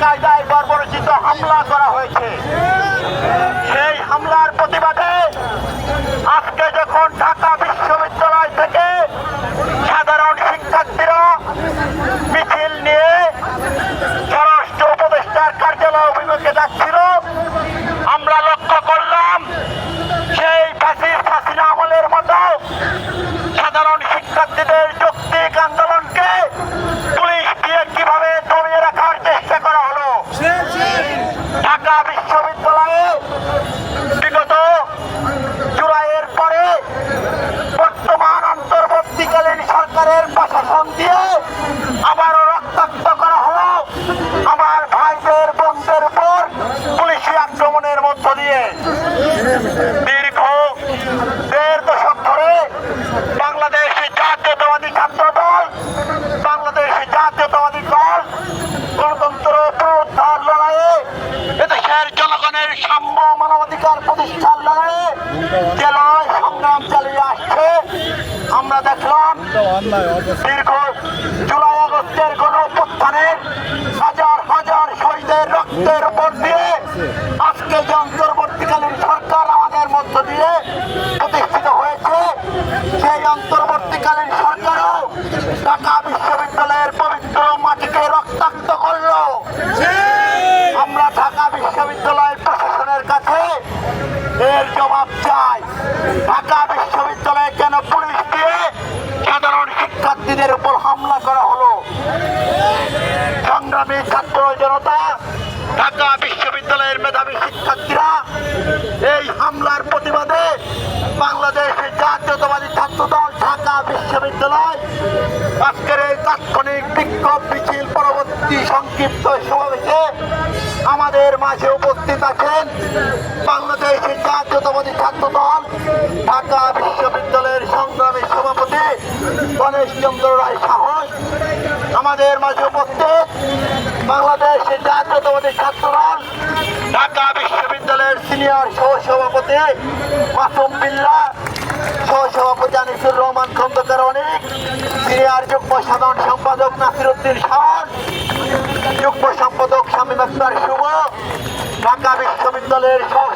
বেকায়দায় বর্বরচিত হামলা করা হয়েছে। সেই হামলার প্রতিবাদে আজকে যখন ঢাকা বিশ্ববিদ্যালয় থেকে সাধারণ শিক্ষার্থীরা মিছিল নিয়ে স্বরাষ্ট্র উপদেষ্টার কার্যালয় অভিমুখে যাচ্ছিল আমরা লক্ষ্য করলাম সেই ফ্যাসিস্ট হাসিনা আমলের মতো সাধারণ শিক্ষার্থীদের যৌক্তিক আন্দোলনকে পুলিশ দিয়ে কীভাবে দমিয়ে রাখার চেষ্টা করা হলো ঢাকা বিগত জুলাইয়ের পরে বর্তমান অন্তর্বর্তীকালীন সরকারের প্রশাসন দিয়ে আবারও রক্তাক্ত আমার ভাইদের বোনদের উপর পুলিশি আক্রমণের মধ্য দিয়ে। দীর্ঘ দেড় দশক ধরে বাংলাদেশ জাতীয়তাবাদী ছাত্র দল বাংলাদেশ জাতীয়তাবাদী দল জনগণের সাম্য মানবাধিকার প্রতিষ্ঠার লড়াই যে লড়াই সংগ্রাম চালিয়ে আসছে। আমরা দেখলাম দীর্ঘ জুলাই আগস্টের গণ হাজার হাজার শহীদের রক্তের উপর দিয়ে আজকে যে অন্তর্বর্তীকালীন সরকার আমাদের মধ্য দিয়ে সংগ্রামী ছাত্র জনতা, ঢাকা বিশ্ববিদ্যালয়ের মেধাবী শিক্ষার্থীরা, এই হামলার প্রতিবাদে বাংলাদেশের জাতীয়তাবাদী ছাত্র দল ঢাকা বিশ্ববিদ্যালয় আজকের এই তাৎক্ষণিক বিক্ষোভ মিছিল পরবর্তী সংক্ষিপ্ত সমাবেশে আমাদের মাঝে উপস্থিত আছেন বাংলাদেশের জাতীয়তাবাদী ছাত্র দল ঢাকা বিশ্ববিদ্যালয়ের সংগ্রামী সভাপতি গণেশ চন্দ্র রায় সাহস আমাদের মাঝে উপস্থিত বাংলাদেশের জাতীয়তাবাদী ছাত্র দল ঢাকা বিশ্ববিদ্যালয়ের সিনিয়র সহসভাপতি মাসুম বিল্লা, সহসভাপতি আনিসুর রহমান খন্দকার অনেক, সিনিয়র যুগ্ম সাধারণ সম্পাদক নাসিরুদ্দিন শাহন যুগ্ম সম্পাদক শামীম আক্তার শুভ, ঢাকা বিশ্ববিদ্যালয়ের সহ